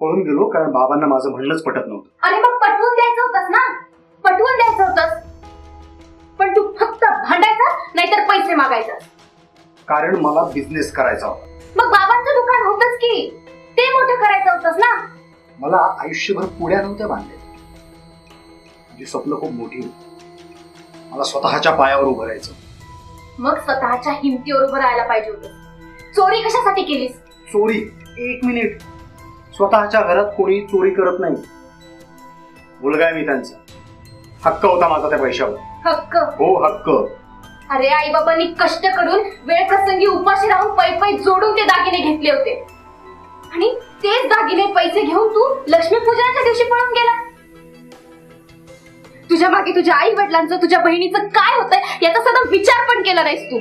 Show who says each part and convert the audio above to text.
Speaker 1: पळून गेलो कारण बाबांना माझं म्हणणंच पटत नव्हतं.
Speaker 2: अरे मग पटवून द्यायचं होतस ना? पटवून द्यायचं होतस. पण तू फक्त भांडायचा नाहीतर पैसे मागायचा.
Speaker 1: कारण मला बिझनेस करायचा होता.
Speaker 2: मग बाबांचं दुकान होतच की. ते मोठं करायचं होतस ना?
Speaker 1: मला आयुष्यभर पुड्या नव्हत्या बांधल्या. माझी स्वप्न खूप मोठी होती. मला स्वतःच्या पायावर उभं राहायचं.
Speaker 2: मग स्वतःच्या हिमतीवर उभं राहायला पाहिजे होतं. चोरी कशासाठी केलीस?
Speaker 1: चोरी. एक मिनिट स्वतःच्या घरात कोणी चोरी करत नाही. मुलगा आहे मी त्यांचा. हक्क होता माझा त्या पैशावर.
Speaker 2: हक्क?
Speaker 1: हो हक्क.
Speaker 2: अरे आई बाबांनी कष्ट करून वेळ प्रसंगी उपाशी राहून पै पै जोडून ते दागिने घेतले होते. आणि तेच दागिने पैसे घेऊन तू लक्ष्मीपूजनाच्या दिवशी पळून गेला. तुझ्या मागे तुझ्या आई वडिलांचं तुझ्या बहिणीचं काय होतंय याचा सध्या विचार पण केला नाहीस तू.